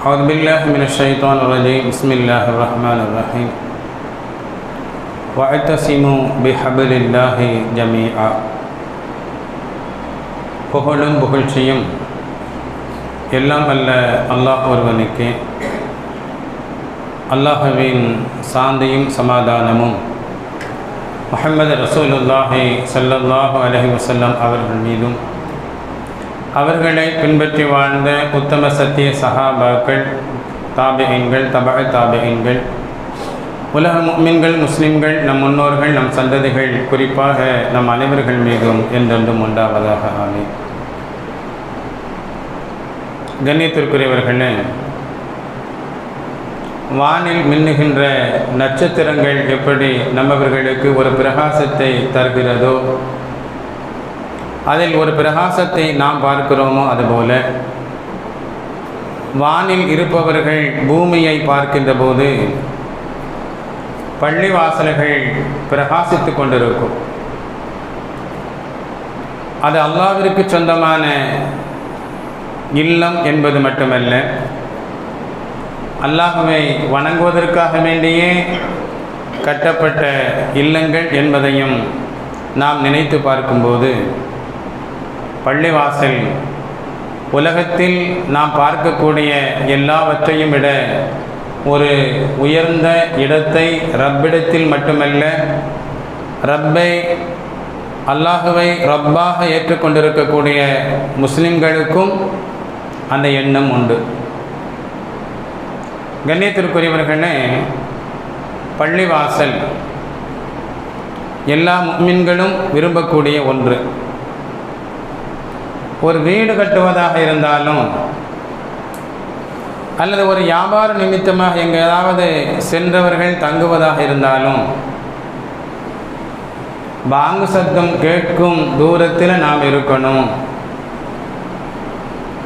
أعوذ بالله من الشيطان الرجيم بسم الله الرحمن الرحيم واعتصموا بحبل الله جميعا புகழும் புகழ்ச்சியும் எல்லாம் அல்ல அல்லாஹ் ஒருவனுக்கு அல்லாஹுவின் சாந்தியும் சமாதானமும் முஹம்மது ரசூலுல்லாஹி ஸல்லல்லாஹு அலைஹி வஸல்லம் அவர்கள் மீதும் அவர்களை பின்பற்றி வாழ்ந்த உத்தம சத்திய சஹாபாக்கள் தாபியங்கள் தபக தாபியங்கள் உலக முக்மின்கள் முஸ்லிம்கள் நம் முன்னோர்கள் நம் சந்ததிகள் குறிப்பாக நம் அனைவர்கள் மீதும் என்றென்றும் உண்டாவதாக ஆமே கண்ணியத்திற்குரியவர்களே வானில் மின்னுகின்ற நட்சத்திரங்கள் எப்படி நம்மவர்களுக்கு ஒரு பிரகாசத்தை தருகிறதோ அதில் ஒரு பிரகாசத்தை நாம் பார்க்கிறோமோ அதுபோல. வானில் இருப்பவர்கள் பூமியை பார்க்கின்ற போது பள்ளிவாசல்கள் பிரகாசித்து கொண்டிருக்கும். அது அல்லாவிற்கு சொந்தமான இல்லம் என்பது மட்டுமல்ல. அல்லாஹுவை வணங்குவதற்காக வேண்டியே கட்டப்பட்ட இல்லங்கள் என்பதையும் நாம் நினைத்து பார்க்கும்போது பள்ளிவாசல். உலகத்தில் நாம் பார்க்கக்கூடிய எல்லாவற்றையும் விட ஒரு உயர்ந்த இடத்தை ரப்பிடத்தில் மட்டுமல்ல ரப்பை அல்லாஹுவை ரப்பாக ஏற்றுக்கொண்டிருக்கக்கூடிய முஸ்லிம்களுக்கும் அந்த எண்ணம் உண்டு. கண்ணியத்திற்குரியவர்களே பள்ளிவாசல் எல்லா மீன்களும் விரும்பக்கூடிய ஒன்று. ஒரு வீடு கட்டுவதாக இருந்தாலும் அல்லது ஒரு வியாபார நிமித்தமாக எங்கேயாவது சென்றவர்கள் தங்குவதாக இருந்தாலும் பாங்கு சத்தம் கேட்கும் தூரத்தில் நாம் இருக்கணும்.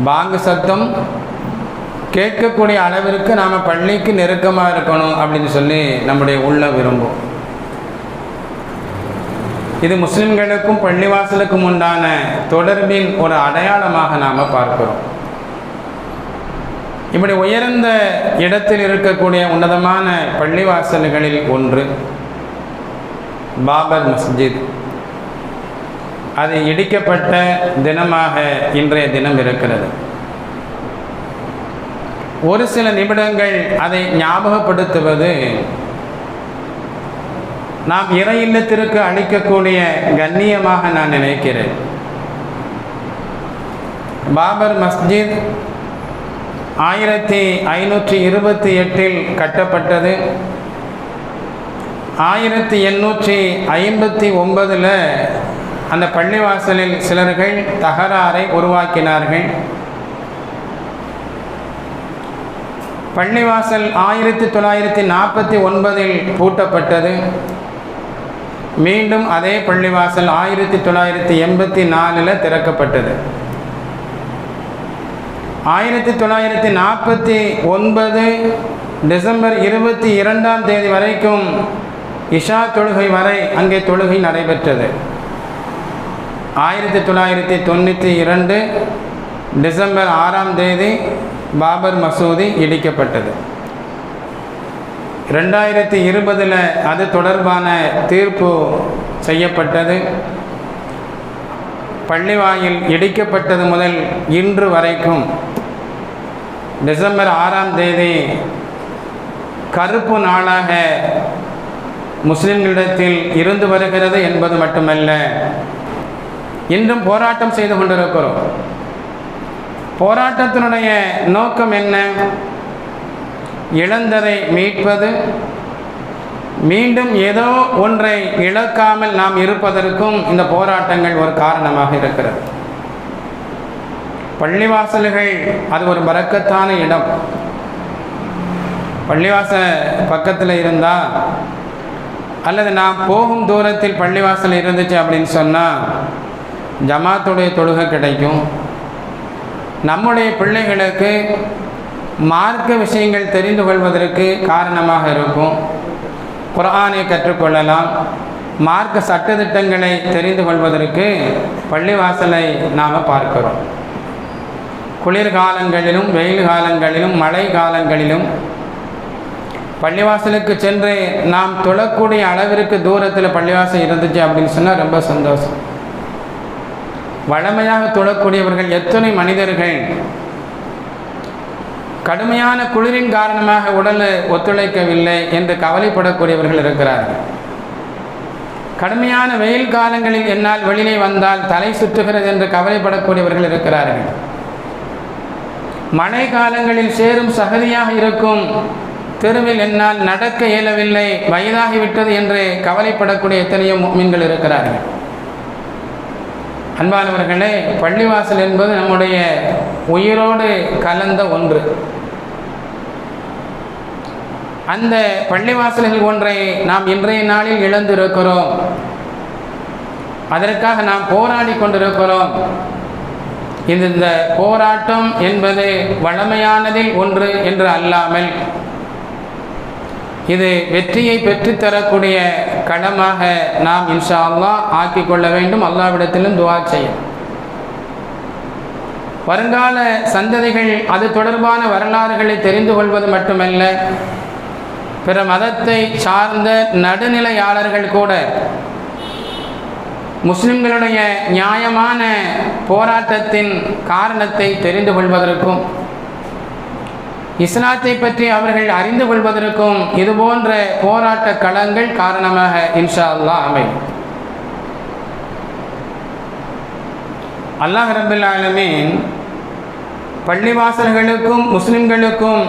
பாங்கு சத்தம் கேட்கக்கூடிய அளவிற்கு நாம் பள்ளிக்கு நெருக்கமாக இருக்கணும் அப்படின்னு சொல்லி நம்முடைய உள்ள விரும்பும் இது முஸ்லிம்களுக்கும் பள்ளிவாசலுக்கும் உண்டான தொடர்பின் ஒரு அடையாளமாக நாம் பார்க்கிறோம். இப்படி உயர்ந்த இடத்தில் இருக்கக்கூடிய உன்னதமான பள்ளிவாசல்களில் ஒன்று பாபர் மஸ்ஜித். அது இடிக்கப்பட்ட தினமாக இன்றைய தினம் இருக்கிறது. ஒரு சில நிமிடங்கள் அதை ஞாபகப்படுத்துவது நாம் இறை இல்லத்திற்கு அளிக்கக்கூடிய கண்ணியமாக நான் நினைக்கிறேன். பாபர் மஸ்ஜித் ஆயிரத்தி ஐநூற்றி இருபத்தி எட்டில் கட்டப்பட்டது. ஆயிரத்தி எண்ணூற்றி ஐம்பத்தி ஒன்பதில் அந்த பள்ளிவாசலில் சிலர்கள் தகராறை உருவாக்கினார்கள். பள்ளிவாசல் ஆயிரத்தி தொள்ளாயிரத்தி நாற்பத்தி ஒன்பதில் பூட்டப்பட்டது. மீண்டும் அதே பள்ளிவாசல் ஆயிரத்தி தொள்ளாயிரத்தி எண்பத்தி நாலில் திறக்கப்பட்டது. ஆயிரத்தி தொள்ளாயிரத்தி நாற்பத்தி ஒன்பது டிசம்பர் இருபத்தி இரண்டாம் தேதி வரைக்கும் இஷா தொழுகை வரை அங்கே தொழுகை நடைபெற்றது. ஆயிரத்தி தொள்ளாயிரத்தி தொண்ணூற்றி இரண்டு டிசம்பர் ஆறாம் தேதி பாபர் மசூதி இடிக்கப்பட்டது. ரெண்டாயிரத்தி இருபதில் அது தொடர்பான தீர்ப்பு செய்யப்பட்டது. பள்ளிவாயில் இடிக்கப்பட்டது முதல் இன்று வரைக்கும் டிசம்பர் ஆறாம் தேதி கருப்பு நாளாக முஸ்லிம்களிடத்தில் இருந்து வருகிறது என்பது மட்டுமல்ல இன்றும் போராட்டம் செய்து கொண்டிருக்கிறோம். போராட்டத்தினுடைய நோக்கம் என்ன? இழந்ததை மீட்பது. மீண்டும் ஏதோ ஒன்றை இழக்காமல் நாம் இருப்பதற்கும் இந்த போராட்டங்கள் ஒரு காரணமாக இருக்கிறது. பள்ளிவாசல்கள் அது ஒரு பறக்கத்தான இடம். பள்ளிவாசல் பக்கத்தில் இருந்தால் அல்லது நாம் போகும் தூரத்தில் பள்ளிவாசல் இருந்துச்சு அப்படின்னு சொன்னால் ஜமாத்துடைய தொழுகை கிடைக்கும். நம்முடைய பிள்ளைகளுக்கு மார்க்க விஷயங்கள் தெரிந்து கொள்வதற்கு காரணமாக இருக்கும். குரானை கற்றுக்கொள்ளலாம். மார்க்க சட்டத்திட்டங்களை தெரிந்து கொள்வதற்கு பள்ளிவாசலை நாம் பார்க்கிறோம். குளிர்காலங்களிலும் வெயில் காலங்களிலும் மழை காலங்களிலும் பள்ளிவாசலுக்கு சென்று நாம் தொழக்கூடிய அளவிற்கு தூரத்தில் பள்ளிவாசல் இருந்துச்சு அப்படின்னு சொன்னால் ரொம்ப சந்தோஷம். வழமையாக தொழக்கூடியவர்கள் எத்தனை மனிதர்கள் கடுமையான குளிரின் காரணமாக உடல் ஒத்துழைக்கவில்லை என்று கவலைப்படக்கூடியவர்கள் இருக்கிறார்கள். கடுமையான வெயில் காலங்களில் என்னால் வெளியே வந்தால் தலை சுற்றுகிறது என்று கவலைப்படக்கூடியவர்கள் இருக்கிறார்கள். மழை காலங்களில் சேரும் சகதியாக இருக்கும் தெருவில் என்னால் நடக்க இயலவில்லை வயதாகிவிட்டது என்று கவலைப்படக்கூடிய எத்தனையோ மீன்கள் இருக்கிறார்கள். அன்பானவர்களே பள்ளிவாசல் என்பது நம்முடைய உயிரோடு கலந்த ஒன்று. அந்த பள்ளிவாசல்கள் ஒன்றை நாம் இன்றைய நாளில் இழந்திருக்கிறோம். அதற்காக நாம் போராடி கொண்டிருக்கிறோம். இந்த போராட்டம் என்பது வழமையானதில் ஒன்று என்று அல்லாமல் இது வெற்றியை பெற்றுத்தரக்கூடிய களமாக நாம் இன்ஷா அல்லா ஆக்கி கொள்ள வேண்டும். அல்லாவிடத்திலும் துவா செய்யும் வருங்கால சந்ததிகள் அது தொடர்பான வரலாறுகளை தெரிந்து கொள்வது மட்டுமல்ல பிற மதத்தை சார்ந்த நடுநிலையாளர்கள் கூட முஸ்லிம்களுடைய நியாயமான போராட்டத்தின் காரணத்தை தெரிந்து கொள்வதற்கும் இஸ்லாத்தை பற்றி அவர்கள் அறிந்து கொள்வதற்கும் இதுபோன்ற போராட்ட களங்கள் காரணமாக இன்ஷா அல்லா அமையும். அல்லாஹ் ரபுல்லாலுமே பள்ளிவாசல்களுக்கும் முஸ்லிம்களுக்கும்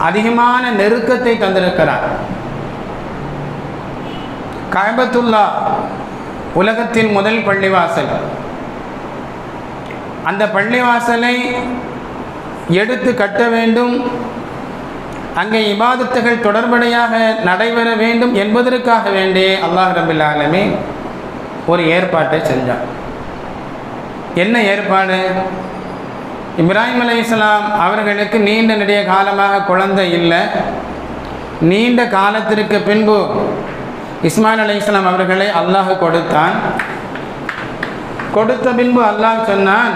அதிகமான நெருக்கத்தை தந்திருக்கிறார். கயபத்துல்லா உலகத்தின் முதல் பள்ளிவாசல். அந்த பள்ளிவாசலை எடுத்து கட்ட வேண்டும். அங்கே இபாதத்துகள் தொடர்படையாக நடைபெற வேண்டும் என்பதற்காக வேண்டிய அல்லாஹ் ரபில் ஆலமே ஒரு ஏற்பாட்டை செஞ்சான். என்ன ஏற்பாடு? இப்ராஹிம் அலி இஸ்லாம் அவர்களுக்கு நீண்ட நெடிய காலமாக குழந்தை இல்லை. நீண்ட காலத்திற்கு பின்பு இஸ்மாயில் அலி இஸ்லாம் அவர்களை அல்லாஹ் கொடுத்தான். கொடுத்த பின்பு அல்லாஹ் சொன்னான்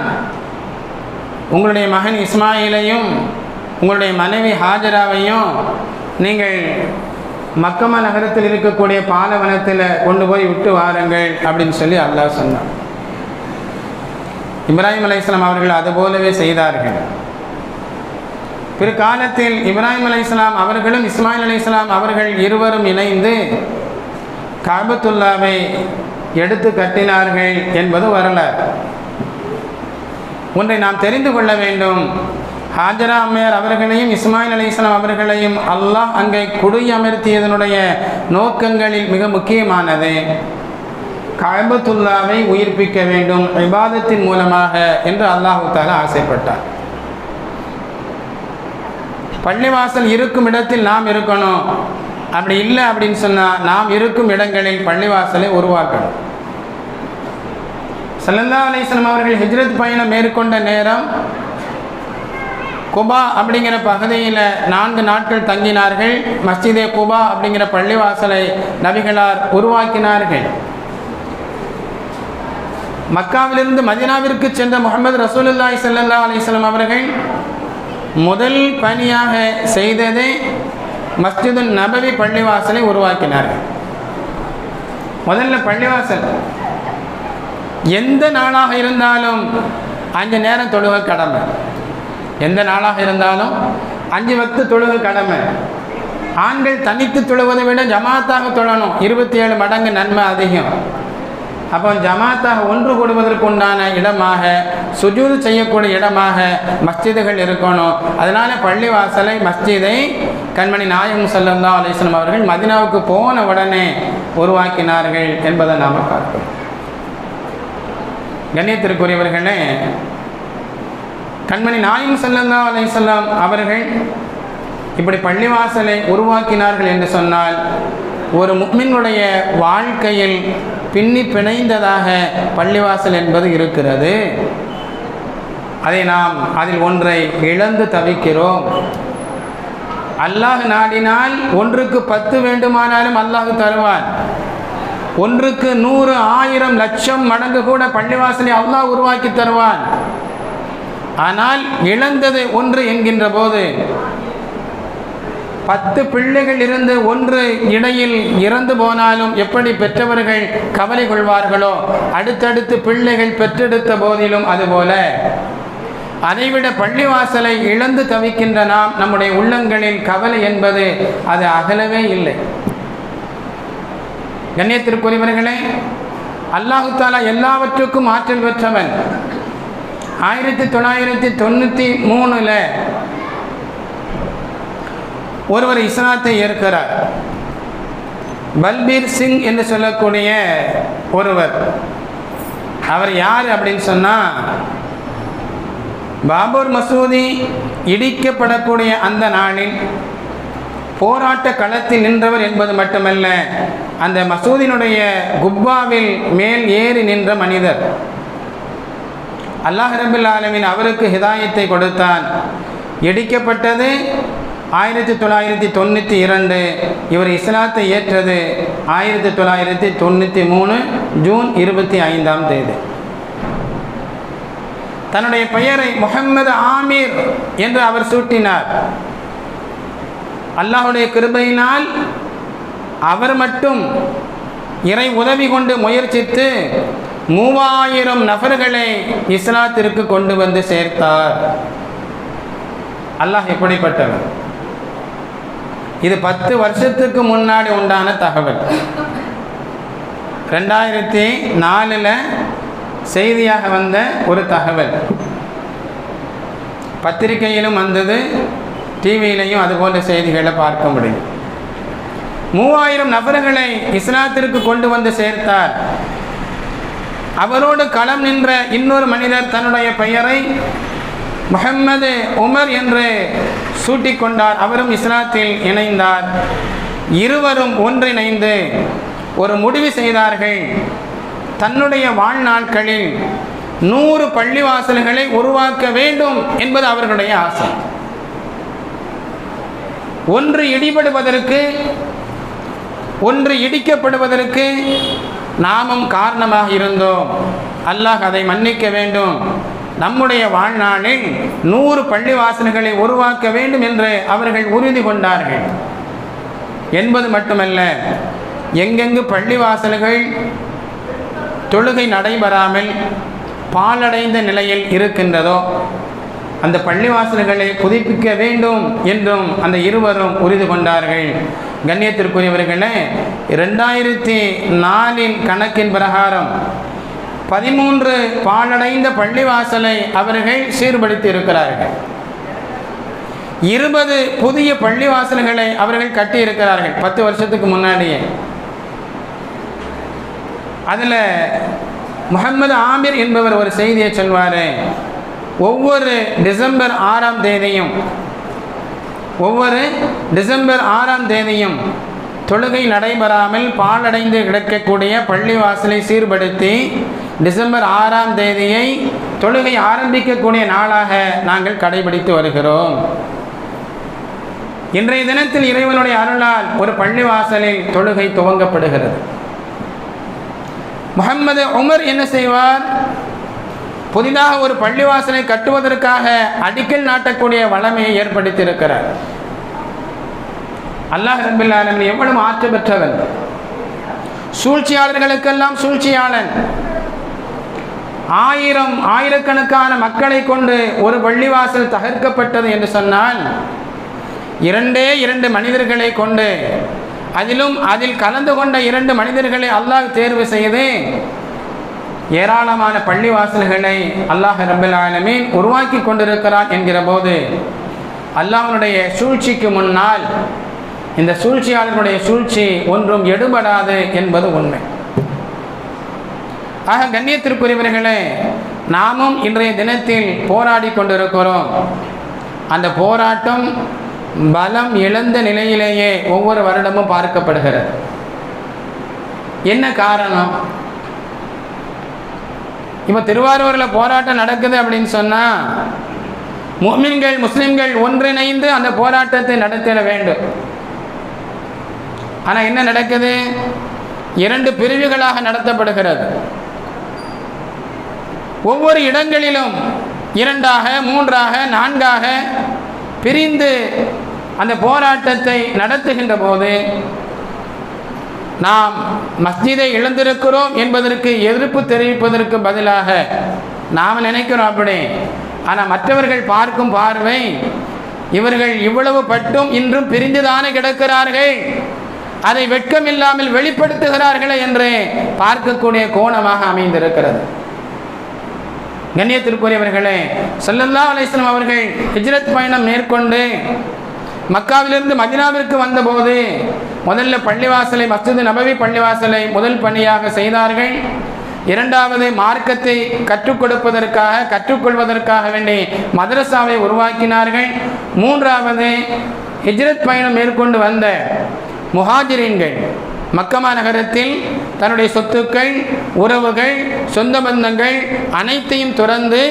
உங்களுடைய மகன் இஸ்மாயிலையும் உங்களுடைய மனைவி ஹாஜராவையும் நீங்கள் மக்கமா நகரத்தில் இருக்கக்கூடிய பாலவனத்தில் கொண்டு போய் விட்டு வாருங்கள் அப்படின்னு சொல்லி அல்லாஹ் சொன்னான். இப்ராஹிம் அலையாம் அவர்கள் அதுபோலவே செய்தார்கள். பிற்காலத்தில் இப்ராஹிம் அலையாம் அவர்களும் இஸ்மாயில் அலையாம் அவர்கள் இருவரும் இணைந்து காபத்துல்லாவை எடுத்து கட்டினார்கள் என்பது வரலாறு. ஒன்றை நாம் தெரிந்து கொள்ள வேண்டும். ஹாஜரா அம்மையார் அவர்களையும் இஸ்மாயில் அலிஸ்லாம் அவர்களையும் அல்லாஹ் அங்கே குடியமர்த்தியதனுடைய நோக்கங்களில் மிக முக்கியமானது. கபத்துல்லாவை உயிர்ப்பிக்க வேண்டும் விவாதத்தின் மூலமாக என்று அல்லாஹு தாலா ஆசைப்பட்டார். பள்ளிவாசல் இருக்கும் இடத்தில் நாம் இருக்கணும். அப்படி இல்லை அப்படின்னு சொன்னால் நாம் இருக்கும் இடங்களில் பள்ளிவாசலை உருவாக்கணும். சல்லல்லா அலிஸ்லாம் அவர்கள் ஹிஜ்ரத் பயணம் மேற்கொண்ட நேரம் குபா அப்படிங்கிற பகுதியில் நான்கு நாட்கள் தங்கினார்கள். மஸ்ஜிதே குபா அப்படிங்கிற பள்ளிவாசலை நபிகளார் உருவாக்கினார்கள். மக்காவிலிருந்து மதினாவிற்கு சென்ற முகமது ரசூலுல்லாய் சல்லா அலிஸ்லாம் அவர்கள் முதல் பணியாக செய்ததே மஸ்ஜிது நபவி பள்ளிவாசலை உருவாக்கினார்கள் முதல்ல பள்ளிவாசல். எந்த நாளாக இருந்தாலும் அஞ்சு நேரம் தொழுக கடமை. எந்த நாளாக இருந்தாலும் அஞ்சு வத்து தொழுக கடமை. ஆண்கள் தனித்து தொழுவதை விட ஜமாத்தாக தொழணும். இருபத்தி ஏழு மடங்கு நன்மை அதிகம். அப்போ ஜமாத்தாக ஒன்று கூடுவதற்கு உண்டான இடமாக சுஜூது செய்யக்கூடிய இடமாக மஸ்ஜிதுகள் இருக்கணும். அதனால் பள்ளிவாசலை மஸ்ஜிதை கண்மணி நாயகம் சல்லா அலிஸ்லாம் அவர்கள் மதினாவுக்கு போன உடனே உருவாக்கினார்கள் என்பதை நாம் பார்க்கிறோம். கண்ணியத்திற்குரியவர்களே கண்மணி நாயும் சல்லல்லா அலிஸ்லாம் அவர்கள் இப்படி பள்ளிவாசலை உருவாக்கினார்கள் என்று சொன்னால் ஒரு முக்மினுடைய வாழ்க்கையில் பின்னி பிணைந்ததாக பள்ளிவாசல் என்பது இருக்கிறது. அதை நாம் அதில் ஒன்றை இழந்து தவிக்கிறோம். அல்லாஹ் நாடினால் ஒன்றுக்கு பத்து வேண்டுமானாலும் அல்லாஹ் தருவார் ஒன்றுக்கு நூறு ஆயிரம் லட்சம் மடங்கு கூட பள்ளிவாசலை அல்லாஹ் உருவாக்கி தருவான். ஆனால் இழந்தது ஒன்று என்கின்ற போது பத்து பிள்ளைகள் இருந்து ஒன்று இடையில் இறந்து போனாலும் எப்படி பெற்றவர்கள் கவலை கொள்வார்களோ அடுத்தடுத்து பிள்ளைகள் பெற்றெடுத்த போதிலும் அதுபோல. அதைவிட பள்ளிவாசலை இழந்து தவிக்கின்ற நாம் நம்முடைய உள்ளங்களில் கவலை என்பது அது அகலவே இல்லை. கண்ணியத்திற்குரியவர்களே அல்லாஹு தாலா எல்லாவற்றுக்கும் ஆற்றல் பெற்றவன். ஆயிரத்தி தொள்ளாயிரத்தி தொண்ணூற்றி மூணில் ஒருவர் இஸ்லாத்தை ஏற்கிறார். பல்பீர் சிங் என்று சொல்லக்கூடிய ஒருவர். அவர் யார் அப்படின்னு சொன்னால் பாபூர் மசூதி இடிக்கப்படக்கூடிய அந்த நாளில் போராட்ட களத்தில் நின்றவர் என்பது மட்டுமல்ல அந்த மசூதியினுடைய குப்பாவில் மேல் ஏறி நின்ற மனிதர். அல்லாஹ் ரபுல் ஆலமின் அவருக்கு ஹிதாயத்தை கொடுத்தான். இடிக்கப்பட்டது ஆயிரத்தி தொள்ளாயிரத்தி தொண்ணூற்றி இரண்டு இவர் இஸ்லாத்தை ஏற்றது ஆயிரத்தி தொள்ளாயிரத்தி தொண்ணூற்றி மூணு ஜூன் இருபத்தி ஐந்தாம் தேதி. தன்னுடைய பெயரை முகம்மது ஆமீர் என்று அவர் சூட்டினார். அல்லாஹுடைய கிருபையினால் அவர் மட்டும் இறை உதவி கொண்டு முயற்சித்து மூவாயிரம் நபர்களை இஸ்லாத்திற்கு கொண்டு வந்து சேர்த்தார். அல்லாஹ் எப்படிப்பட்டவர் இது பத்து வருஷத்துக்கு முன்னாடி உண்டான தகவல். ரெண்டாயிரத்தி நாலில் செய்தியாக வந்த ஒரு தகவல். பத்திரிகையிலும் வந்தது டிவியிலையும் அது போன்ற செய்திகளை பார்க்க முடியும். மூவாயிரம் நபர்களை இஸ்லாத்திற்கு கொண்டு வந்து சேர்த்தார். அவரோடு களம் நின்ற இன்னொரு மனிதர் தன்னுடைய பெயரை முகம்மது உமர் என்று சூட்டிக்கொண்டார். அவரும் இஸ்லாத்தில் இணைந்தார். இருவரும் ஒன்றிணைந்து ஒரு முடிவு செய்தார்கள். தன்னுடைய வாழ்நாட்களில் நூறு பள்ளிவாசல்களை உருவாக்க வேண்டும் என்பது அவர்களுடைய ஆசை. ஒன்று இடிபடுவதற்கு ஒன்று இடிக்கப்படுவதற்கு நாமும் காரணமாக இருந்தோம். அல்லாஹ் அதை மன்னிக்க வேண்டும். நம்முடைய வாழ்நாளில் நூறு பள்ளிவாசல்களை உருவாக்க வேண்டும் என்று அவர்கள் உறுதி கொண்டார்கள். என்பது மட்டுமல்ல எங்கெங்கு பள்ளிவாசல்கள் தொழுகை நடைபெறாமல் பாலடைந்த நிலையில் இருக்கின்றதோ அந்த பள்ளிவாசல்களை புதுப்பிக்க வேண்டும் என்றும் அந்த இருவரும் உறுதி கொண்டார்கள். கண்ணியத்திற்குரியவர்களே ரெண்டாயிரத்தி நாலின் கணக்கின் பிரகாரம் பதிமூன்று பாலடைந்த பள்ளிவாசலை அவர்கள் சீர்படுத்தி இருக்கிறார்கள் இருபது புதிய பள்ளிவாசல்களை அவர்கள் கட்டி இருக்கிறார்கள் பத்து வருஷத்துக்கு முன்னாடியே. அதில் முகமது ஆமிர் என்பவர் ஒரு செய்தியை சொல்வார். ஒவ்வொரு டிசம்பர் ஆறாம் தேதியும் ஒவ்வொரு டிசம்பர் ஆறாம் தேதியும் தொழுகை நடைபெறாமல் பாலடைந்து கிடக்கக்கூடிய பள்ளிவாசலை சீர்படுத்தி டிசம்பர் ஆறாம் தேதியை தொழுகை ஆரம்பிக்கக்கூடிய நாளாக நாங்கள் கடைபிடித்து வருகிறோம். இன்றைய தினத்தில் இறைவனுடைய அருளால் ஒரு பள்ளிவாசலில் தொழுகை துவங்கப்படுகிறது. முகம்மது உமர் என்ன செய்வார்? புதிதாக ஒரு பள்ளிவாசலை கட்டுவதற்காக அடிக்கல் நாட்டக்கூடிய வளமையை ஏற்படுத்தியிருக்கிறார். அல்லாஹ் ரபில் எவ்வளவு ஆற்று பெற்றவன்? சூழ்ச்சியாளர்களுக்கெல்லாம் சூழ்ச்சியாளன். ஆயிரம் ஆயிரக்கணக்கான மக்களை கொண்டு ஒரு பள்ளிவாசல் தகர்க்கப்பட்டது என்று சொன்னால் இரண்டே இரண்டு மனிதர்களை கொண்டு அதிலும் அதில் கலந்து கொண்ட இரண்டு மனிதர்களை அல்லாஹ் தேர்வு செய்து ஏராளமான பள்ளிவாசல்களை அல்லாஹ் ரபுல் ஆலமீன் உருவாக்கி கொண்டிருக்கிறான் என்கிற போது அல்லாஹனுடைய சூழ்ச்சிக்கு முன்னால் இந்த சூழ்ச்சியாளர்களுடைய சூழ்ச்சி ஒன்றும் எடுபடாது என்பது உண்மை. ஆக கண்ணியத்திற்குரியவர்களே நாமும் இன்றைய தினத்தில் போராடி கொண்டிருக்கிறோம். அந்த போராட்டம் பலம் இழந்த நிலையிலேயே ஒவ்வொரு வருடமும் பார்க்கப்படுகிறது. என்ன காரணம்? இப்போ திருவாரூரில் போராட்டம் நடக்குது அப்படின்னு சொன்னால் முஸ்லிம்கள் முஸ்லிம்கள் ஒன்றிணைந்து அந்த போராட்டத்தை நடத்திட வேண்டும். ஆனால் என்ன நடக்குது? இரண்டு பிரிவுகளாக நடத்தப்படுகிறது. ஒவ்வொரு இடங்களிலும் இரண்டாக மூன்றாக நான்காக பிரிந்து அந்த போராட்டத்தை நடத்துகின்ற போது நாம் மஸ்ஜிதை இழந்திருக்கிறோம் என்பதற்கு எதிர்ப்பு தெரிவிப்பதற்கு பதிலாக நாம் நினைக்கிறோம் அப்படி. ஆனால் மற்றவர்கள் பார்க்கும் பார்வை இவர்கள் இவ்வளவு பட்டும் இன்றும் பிரிந்துதானே கிடக்கிறார்கள். அதை வெட்கம் இல்லாமல் வெளிப்படுத்துகிறார்களே என்று பார்க்கக்கூடிய கோணமாக அமைந்திருக்கிறது. கண்ணியத்திற்குரியவர்களே சல்லல்லா அலிஸ்லாம் அவர்கள் ஹிஜ்ரத் பயணம் மேற்கொண்டு மக்காவிலிருந்து மதினாவிற்கு வந்தபோது முதல்ல பள்ளிவாசலை மஸ்ஜித் நபவி பள்ளிவாசலை முதல் பணியாக செய்தார்கள். இரண்டாவது மார்க்கத்தை கற்றுக் கொடுப்பதற்காக கற்றுக்கொள்வதற்காக வேண்டி மதரசாவை உருவாக்கினார்கள். மூன்றாவது ஹிஜ்ரத் பயணம் மேற்கொண்டு வந்த मुहाजरीन மக்கமா நகரத்தில் தன்னுடைய சொத்துக்கள் உறவுகள் சொந்த பந்தங்கள் அனைத்தையும் துறந்து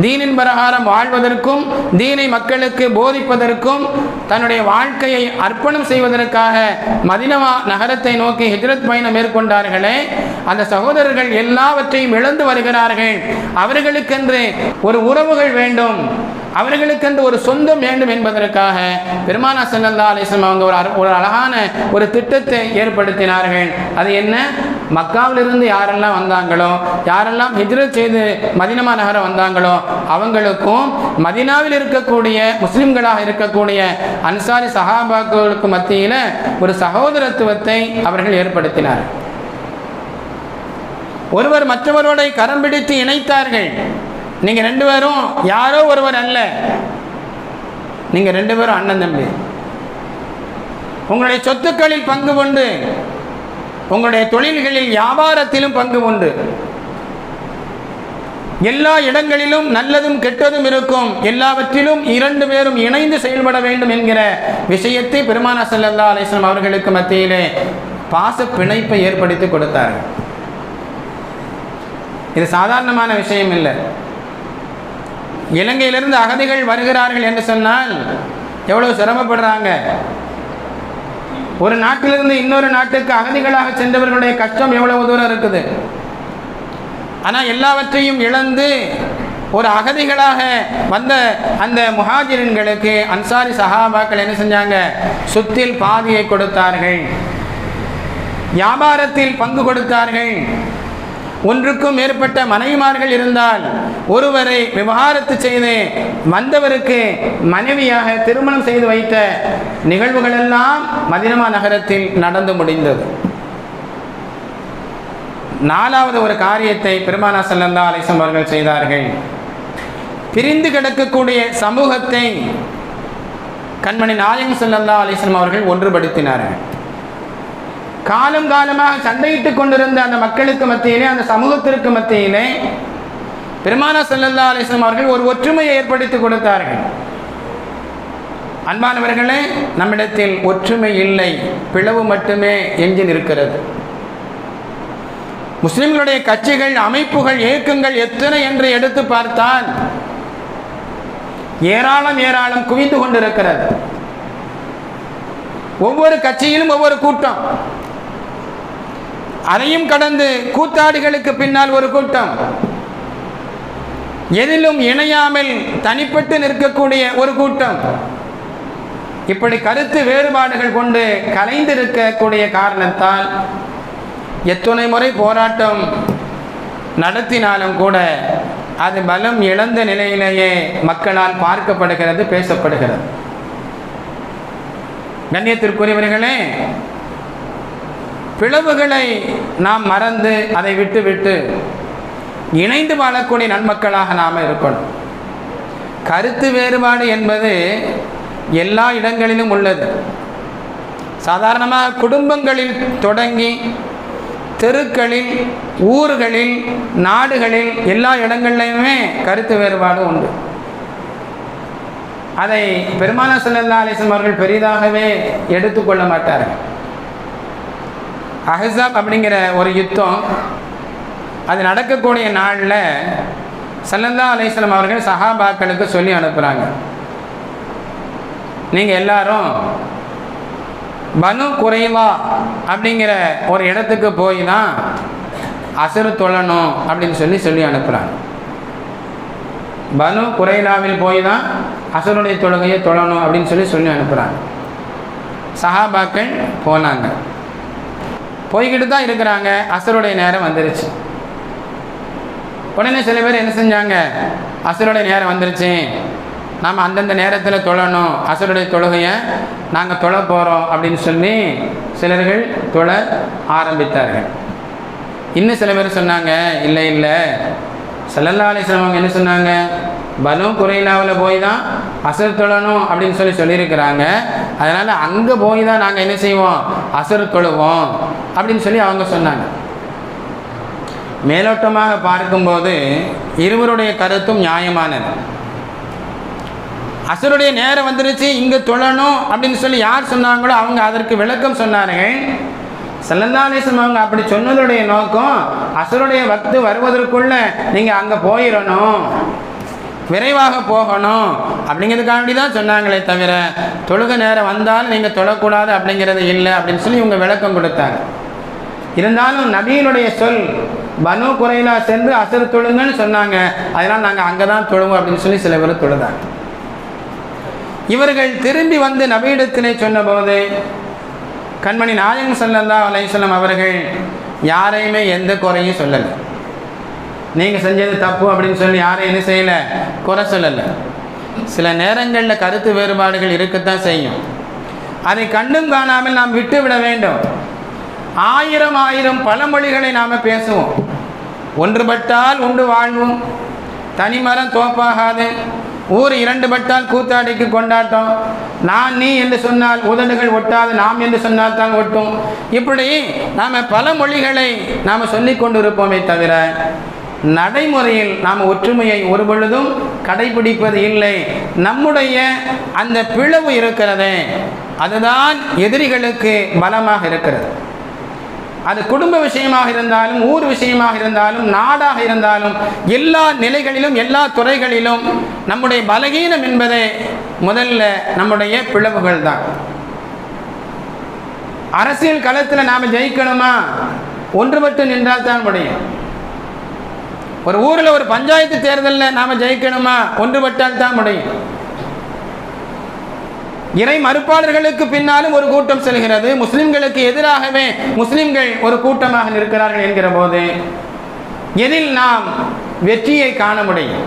தீனின் பிரகாரம் வாழ்வதற்கும் தீனை மக்களுக்கு போதிப்பதற்கும் தன்னுடைய வாழ்க்கையை அர்ப்பணம் செய்வதற்காக மதினமா நகரத்தை நோக்கி ஹிஜ்ரத் பயணம் மேற்கொண்டார்களே அந்த சகோதரர்கள் எல்லாவற்றையும் இழந்து வருகிறார்கள். அவர்களுக்கென்று ஒரு உறவுகள் வேண்டும் அவர்களுக்கென்று ஒரு சொந்தம் வேண்டும் என்பதற்காக பெருமானா சல்லல்லா அலிஸ்லாம் அவங்க ஒரு ஒரு அழகான ஒரு திட்டத்தை ஏற்படுத்தினார்கள் அது என்ன? மக்காவிலிருந்து யாரெல்லாம் வந்தாங்களோ யாரெல்லாம் ஹிஜ்ரத் செய்து மதினமா நகரம் வந்தாங்களோ அவங்களுக்கும் மதினாவில் இருக்கக்கூடிய முஸ்லிம்களாக இருக்கக்கூடிய அன்சாரி சஹாபாக்களுக்கு மத்தியில் ஒரு சகோதரத்துவத்தை அவர்கள் ஏற்படுத்தினார். ஒருவர் மற்றவரோட கரம் பிடித்து இணைத்தார்கள். நீங்கள் ரெண்டு பேரும் யாரோ ஒருவர் அல்ல. நீங்கள் ரெண்டு பேரும் அண்ணன் தம்பி. உங்களுடைய சொத்துக்களில் பங்கு கொண்டு உங்களுடைய தொழில்களில் வியாபாரத்திலும் பங்கு உண்டு. எல்லா இடங்களிலும் நல்லதும் கெட்டதும் இருக்கும். எல்லாவற்றிலும் இரண்டு பேரும் இணைந்து செயல்பட வேண்டும் என்கிற விஷயத்தை பெருமானா ஸல்லல்லாஹு அலிஸ்லாம் அவர்களுக்கு மத்தியிலே பாச பிணைப்பை ஏற்படுத்தி கொடுத்தார்கள். இது சாதாரணமான விஷயம் இல்லை. இலங்கையிலிருந்து அகதிகள் வருகிறார்கள் என்று சொன்னால் எவ்வளவு சிரமப்படுறாங்க? ஒரு நாட்டிலிருந்து இன்னொரு நாட்டுக்கு அகதிகளாக சென்றவர்களுடைய கஷ்டம் எவ்வளவு தூரம் இருக்குது? ஆனால் எல்லாவற்றையும் இழந்து ஒரு அகதிகளாக வந்த அந்த முஹாஜிரன்களுக்கு அன்சாரி சஹாபாக்கள் என்ன செஞ்சாங்க? சொத்தில் பாதியை கொடுத்தார்கள். வியாபாரத்தில் பங்கு கொடுத்தார்கள். ஒன்றுக்கும் மேற்பட்ட மனைவிமார்கள் இருந்தால் ஒருவரை விவகாரத்து செய்து வந்தவருக்கு மனைவியாக திருமணம் செய்து வைத்த நிகழ்வுகளெல்லாம் மதினமா நகரத்தில் நடந்து முடிந்தது. நாலாவது ஒரு காரியத்தை பெருமானா செல்லந்தா அலிசம் அவர்கள் செய்தார்கள். பிரிந்து கிடக்கக்கூடிய சமூகத்தை கண்மணி நாயகம் செல்லந்தா அலிஸ்லம் அவர்கள் ஒன்றுபடுத்தினார்கள். காலம் காலமாக சண்டையிட்டுக் கொண்டிருந்த அந்த மக்களுக்கு மத்தியிலே அந்த சமூகத்திற்கு மத்தியிலே பெருமானா செல்லல்லா அலிஸ்லாம் அவர்கள் ஒரு ஒற்றுமையை ஏற்படுத்தி கொடுத்தார்கள். அன்பானவர்களே நம்மிடத்தில் ஒற்றுமை இல்லை பிளவு மட்டுமே எஞ்சி நிற்கிறது. முஸ்லிம்களுடைய கட்சிகள் அமைப்புகள் இயக்கங்கள் எத்தனை என்று எடுத்து பார்த்தால் ஏராளம் ஏராளம் குவிந்து கொண்டிருக்கிறது. ஒவ்வொரு கட்சியிலும் ஒவ்வொரு கூட்டம். அதையும் கடந்து கூத்தாடிகளுக்கு பின்னால் ஒரு கூட்டம். எதிலும் இணையாமல் தனிப்பட்டு நிற்கக்கூடிய ஒரு கூட்டம். இப்படி கருத்து வேறுபாடுகள் கொண்டு கலைந்திருக்கக்கூடிய காரணத்தால் எத்தனை முறை போராட்டம் நடத்தினாலும் கூட அது பலம் இழந்த நிலையிலேயே மக்களால் பார்க்கப்படுகிறது பேசப்படுகிறது. கண்ணியத்திற்குரியவர்களே பிளவுகளை நாம் மறந்து அதை விட்டு விட்டு இணைந்து வாழக்கூடிய நன்மக்களாக நாம் இருக்கணும். கருத்து வேறுபாடு என்பது எல்லா இடங்களிலும் உள்ளது. சாதாரணமாக குடும்பங்களில் தொடங்கி தெருக்களில் ஊர்களில் நாடுகளில் எல்லா இடங்கள்லையுமே கருத்து வேறுபாடு உண்டு. அதை பெருமான சல்லல்லா அலிசம் அவர்கள் பெரிதாகவே எடுத்துக்கொள்ள மாட்டார்கள். அஹசாப் அப்படிங்கிற ஒரு யுத்தம் அது நடக்கக்கூடிய நாளில் சல்லல்லா அலிஸ்லாம் அவர்கள் சஹாபாக்களுக்கு சொல்லி அனுப்புகிறாங்க நீங்கள் எல்லாரும் பனு குறைவா அப்படிங்கிற ஒரு இடத்துக்கு போய் தான் அசுறு தொழணும் அப்படின்னு சொல்லி சொல்லி அனுப்புகிறாங்க பனு குறைலாவில் போய் தான் அசுருடைய தொழுகையை தொழணும் அப்படின்னு சொல்லி சொல்லி அனுப்புகிறாங்க சஹாபாக்கள் போனாங்க. போய்கிட்டு தான் இருக்கிறாங்க. அசருடைய நேரம் வந்துருச்சு. உடனே சில பேர் என்ன செஞ்சாங்க? அசருடைய நேரம் வந்துருச்சு. நாம் அந்தந்த நேரத்தில் தொழணும். அசருடைய தொழுகையை நாங்கள் தொழ போகிறோம் அப்படின்னு சொல்லி சிலர்கள் தொழ ஆரம்பித்தார்கள். இன்னும் சில பேர் சொன்னாங்க இல்லை இல்லை. சல்லல்லா அலிஸ்லாம் என்ன சொன்னாங்க? பனு குறையிலாவில் போய் தான் அசர் தொழணும் அப்படின்னு சொல்லி சொல்லியிருக்கிறாங்க. அதனால் அங்கே போய் தான் நாங்கள் என்ன செய்வோம்? அசர் தொழுவோம். அப்படின்னு சொல்லி அவங்க சொன்னாங்க. மேலோட்டமாக பார்க்கும்போது இருவருடைய கருத்தும் நியாயமானது. அசருடைய நேரம் வந்துருச்சு இங்கே தொழணும் அப்படின்னு சொல்லி யார் சொன்னாங்களோ அவங்க அதற்கு விளக்கம் சொன்னார்கள். செல்லந்தாலேசம் அவங்க அப்படி சொன்னதுடைய நோக்கம் அசருடைய வக்து வருவதற்குள்ள நீங்கள் அங்கே போயிடணும் விரைவாக போகணும் அப்படிங்கிறதுக்காண்டி தான் சொன்னாங்களே தவிர தொழுக நேரம் வந்தால் நீங்கள் தொழக்கூடாது அப்படிங்கிறது இல்லை அப்படின்னு சொல்லி இவங்க விளக்கம் கொடுத்தாங்க. இருந்தாலும் நபியினுடைய சொல் பனு குறையிலா சென்று அசர் தொழுங்கன்னு சொன்னாங்க. அதனால் நாங்கள் அங்கே தான் தொழுவோம் அப்படின்னு சொல்லி சில பேர் தொழுதாங்க. இவர்கள் திரும்பி வந்து நபியிடத்திலே சொன்னபோது கண்மணி நாயகம் சல்லல்லா அலையம் அவர்கள் யாரையுமே எந்த குறையும் சொல்லலை. நீங்கள் செஞ்சது தப்பு அப்படின்னு சொல்லி யாரையும் என்ன செய்யலை? குறை சொல்லலை. சில நேரங்களில் கருத்து வேறுபாடுகள் இருக்கத்தான் செய்யும். அதை கண்டும் காணாமல் நாம் விட்டு விட வேண்டும். ஆயிரம் ஆயிரம் பழமொழிகளை நாம் பேசுவோம். ஒன்றுபட்டால் உண்டு வாழ்வோம். தனிமரம் தோப்பாகாது. ஊர் இரண்டு பட்டால் கூத்தாடிக்கு கொண்டாட்டம். நான் நீ என்று சொன்னால் உதடுகள் ஒட்டாது. நாம் என்று சொன்னால் தான் ஒட்டும். இப்படி நாம் பல மொழிகளை நாம் சொல்லி கொண்டு இருப்போமே தவிர நடைமுறையில் நாம் ஒற்றுமையை ஒரு பொழுதும் கடைபிடிப்பது இல்லை. நம்முடைய அந்த பிளவு இருக்கிறதே. அதுதான் எதிரிகளுக்கு பலமாக இருக்கிறது. அது குடும்ப விஷயமாக இருந்தாலும் ஊர் விஷயமாக இருந்தாலும் நாடாக இருந்தாலும் எல்லா நிலைகளிலும் எல்லா துறைகளிலும் நம்முடைய பலகீனம் என்பதே முதல்ல நம்முடைய பிளவுகள் தான். அரசியல் களத்தில் நாம் ஜெயிக்கணுமா? ஒன்றுபட்டு நின்றால் தான் முடியும். ஒரு ஊரில் ஒரு பஞ்சாயத்து தேர்தலில் நாம் ஜெயிக்கணுமா? ஒன்றுபட்டால் தான் முடியும். இறை மறுப்பாளர்களுக்கு பின்னாலும் ஒரு கூட்டம் செல்கிறது. முஸ்லிம்களுக்கு எதிராகவே முஸ்லிம்கள் ஒரு கூட்டமாக நிற்கிறார்கள் என்கிற போது எதில் நாம் வெற்றியை காண முடியும்?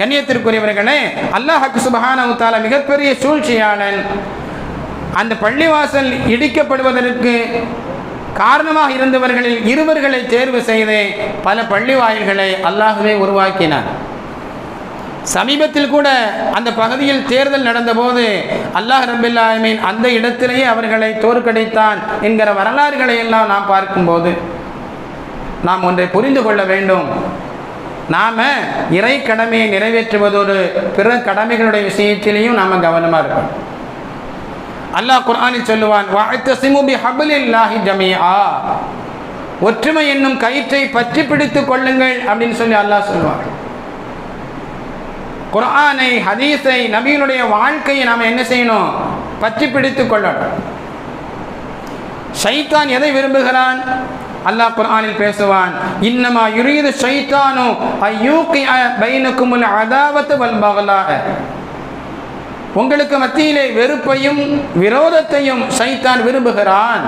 கண்ணியத்திற்குரியவர்களே அல்லாஹ் சுபஹானவுத்தால மிகப்பெரிய சூழ்ச்சியாளன் அந்த பள்ளிவாசல் இடிக்கப்படுவதற்கு காரணமாக இருந்தவர்களில் இருவர்களை தேர்வு செய்து பல பள்ளி வாயில்களை அல்லாஹுவே உருவாக்கினார். சமீபத்தில் கூட அந்த பகுதியில் தேர்தல் நடந்தபோது அல்லாஹ் ரபில்லாமீன் அந்த இடத்திலேயே அவர்களை தோற்கடித்தான் என்கிற வரலாறுகளை எல்லாம் நாம் பார்க்கும்போது நாம் ஒன்றை புரிந்து கொள்ள வேண்டும். நாம் இறை கடமையை நிறைவேற்றுவதோடு பிற கடமைகளுடைய விஷயத்திலையும் நாம் கவனமாக இருக்கணும். அல்லாஹ் குர்ஆனில் சொல்லுவான் வஅத்தஸிமு பிஹப்லில்லாஹி ஜமீஆ. ஒற்றுமை என்னும் கயிற்றை பற்றி பிடித்துக் கொள்ளுங்கள் அப்படின்னு சொல்லி அல்லாஹ் சொல்லுவான். குர்ஆனை ஹதீஸை நபியினுடைய வாழ்க்கையை நாம் என்ன செய்யணும்? பற்றி பிடித்துக் கொள்ளணும். ஷைத்தான் எதை விரும்புகிறான்? அல்லாஹ் குர்ஆனில் பேசுவான் இன்னமா யுரீது ஷைத்தானு அய்யூகி பைனக்குமுல் அதாவத்து வல் பகலாக உங்களுக்கு மத்தியிலே வெறுப்பையும் விரோதத்தையும் சைத்தான் விரும்புகிறான்.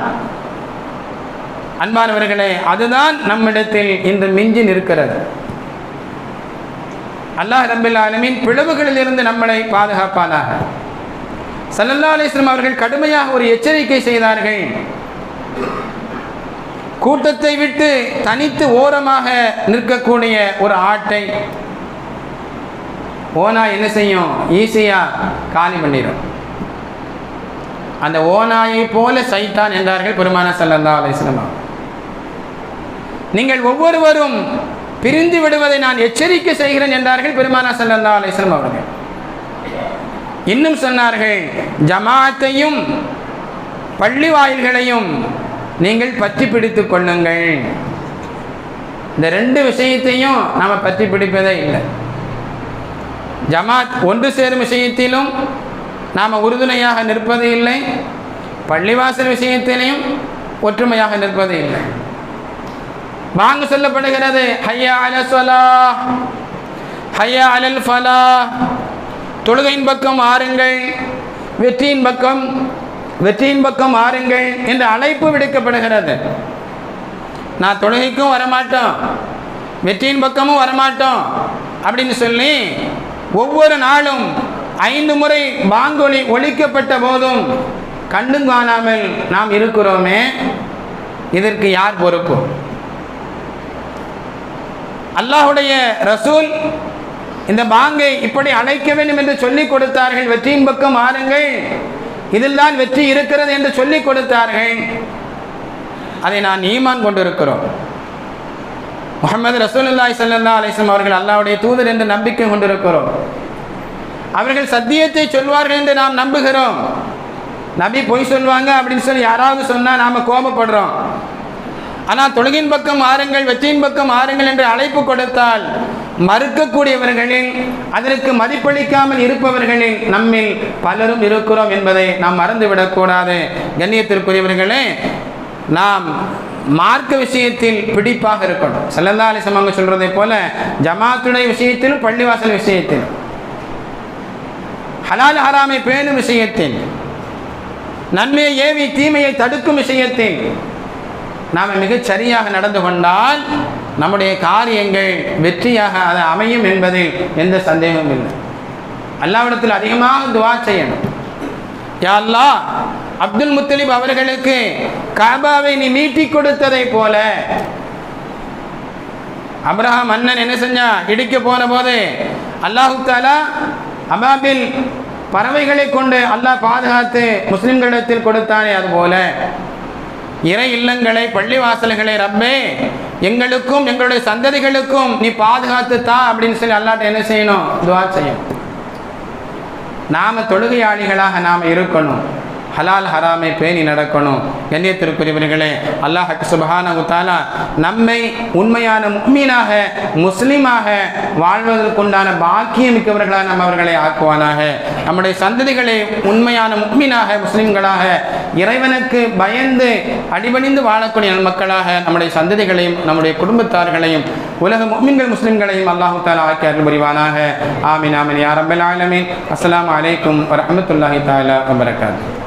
அன்பானவர்களே அதுதான் நம்மிடத்தில் இன்று மிஞ்சி நிற்கிறது. அல்லாஹ் ரபில் ஆலமின் பிளவுகளில் இருந்து நம்மளை பாதுகாப்பானாக. சல்லல்லா அலிஸ்லம் அவர்கள் கடுமையாக ஒரு எச்சரிக்கை செய்தார்கள். கூட்டத்தை விட்டு தனித்து ஓரமாக நிற்கக்கூடிய ஒரு ஆட்டை ஓனா என்ன செய்யும்? ஈஸியாக காலி பண்ணிடும் அந்த ஓனாயை போல சைத்தான் என்றார்கள் பெருமான சல்லல்லா அலிஸ்லமா நீங்கள் ஒவ்வொருவரும் பிரிந்து விடுவதை நான் எச்சரிக்கை செய்கிறேன் என்றார்கள் பெருமானா சல்லல்லா அலிஸ்லம் அவர்கள். இன்னும் சொன்னார்கள் ஜமாத்தையும் பள்ளி வாயில்களையும் நீங்கள் பற்றி பிடித்து கொள்ளுங்கள். இந்த ரெண்டு விஷயத்தையும் நாம் பற்றி பிடிப்பதே இல்லை. ஜமாத் ஒன்று சேரும் விஷயத்திலும் நாம் உறுதுணையாக நிற்பது இல்லை பள்ளிவாசல் விஷயத்திலையும் ஒற்றுமையாக நிற்பது இல்லை. வாங்க சொல்லப்படுகிறது. ஹையா அல சொலா ஹையா அலல் ஃபலா. தொழுகையின் பக்கம் ஆறுங்கள். வெற்றியின் பக்கம் வெற்றியின் பக்கம் ஆறுங்கள் என்ற அழைப்பு விடுக்கப்படுகிறது. நான் தொழுகைக்கும் வரமாட்டோம். வெற்றியின் பக்கமும் வரமாட்டோம். அப்படின்னு சொல்லி ஒவ்வொரு நாளும் ஐந்து முறை பாங்கொலி ஒழிக்கப்பட்ட போதும் கண்டும் காணாமல் நாம் இருக்கிறோமே. இதற்கு யார் பொறுப்பு? அல்லாஹுடைய ரசூல் இந்த பாங்கை இப்படி அழைக்க வேண்டும் என்று சொல்லிக் கொடுத்தார்கள். வெற்றியின் பக்கம் ஆறுங்கள் இதில் தான் வெற்றி இருக்கிறது என்று சொல்லிக் கொடுத்தார்கள். அதை நான் ஈமான் கொண்டிருக்கிறோம். முகமது ரசூலுல்லாய் சல்லா அலிஸ்லாம் அவர்கள் அல்லாவுடைய தூதர் என்று நம்பிக்கை கொண்டிருக்கிறோம். அவர்கள் சத்தியத்தை சொல்வார்கள் என்று நாம் நம்புகிறோம். நபி பொய் சொல்வாங்க அப்படின்னு சொல்லி யாராவது சொன்னால் நாம் கோபப்படுறோம். ஆனால் தொழுகின் பக்கம் ஆறுங்கள் வெற்றியின் பக்கம் ஆறுங்கள் என்று அழைப்பு கொடுத்தால் மறுக்கக்கூடியவர்களில் அதற்கு மதிப்பளிக்காமல் இருப்பவர்களில் நம்மில் பலரும் இருக்கிறோம் என்பதை நாம் மறந்துவிடக்கூடாது கண்ணியத்திற்குரியவர்களே நாம் மார்க்க விஷயத்தில் பிடிப்பாக இருக்கணும். செல்லந்தா அலிசம் அவங்க சொல்றதை போல ஜமாத்துடைய விஷயத்திலும் பள்ளிவாசல் விஷயத்தில் ஹலால் ஹராமை பேணும் விஷயத்தில் நன்மையை ஏவி தீமையை தடுக்கும் விஷயத்தில் நாம் மிகச் சரியாக நடந்து கொண்டால் நம்முடைய காரியங்கள் வெற்றியாக அது அமையும் என்பதில் எந்த சந்தேகமும் இல்லை. அல்லாவிடத்தில் அதிகமாக துவா செய்யணும். யா அல்லாஹ் அப்துல் முத்தலிப் அவர்களுக்கு காபாவை நீ மீட்டி கொடுத்ததை போல அப்ரஹாம் அண்ணன் என்ன செஞ்சா? இடிக்க போன போது அல்லாஹு தாலா அபாபில் பறவைகளை கொண்டு அல்லாஹ் பாதுகாத்து முஸ்லிம்களிடத்தில் கொடுத்தானே அதுபோல. இறை இல்லங்களை பள்ளிவாசல்களை ரப்பே எங்களுக்கும் எங்களுடைய சந்ததிகளுக்கும் நீ பாதுகாத்து தா அப்படின்னு சொல்லி அல்லாட்ட என்ன செய்யணும்? துவா செய்யணும். நாம தொழுகையாளிகளாக நாம் இருக்கணும். ஹலால் ஹராமை பேணி நடக்கணும். கண்ணியத்திற்குரியவர்களே அல்லாஹ் சுபஹான உத்தாலா நம்மை உண்மையான முக்மீனாக முஸ்லீமாக வாழ்வதற்குண்டான பாக்கியம் மிக்கவர்களாக நம்ம அவர்களை ஆக்குவானாக. நம்முடைய சந்ததிகளை உண்மையான முக்மீனாக முஸ்லீம்களாக இறைவனுக்கு பயந்து அடிபணிந்து வாழக்கூடிய மக்களாக நம்முடைய சந்ததிகளையும் நம்முடைய குடும்பத்தார்களையும் உலக முக்மீன்கள் முஸ்லீம்களையும் அல்லாஹு தாலா ஆக்கி அருள் புரிவானாக. ஆமின் ஆமின். யாரம்பல் ஆலமின். அஸ்லாம் அலைக்கும் வரமத்துல்லாஹி தாலா வபரகாத்துஹு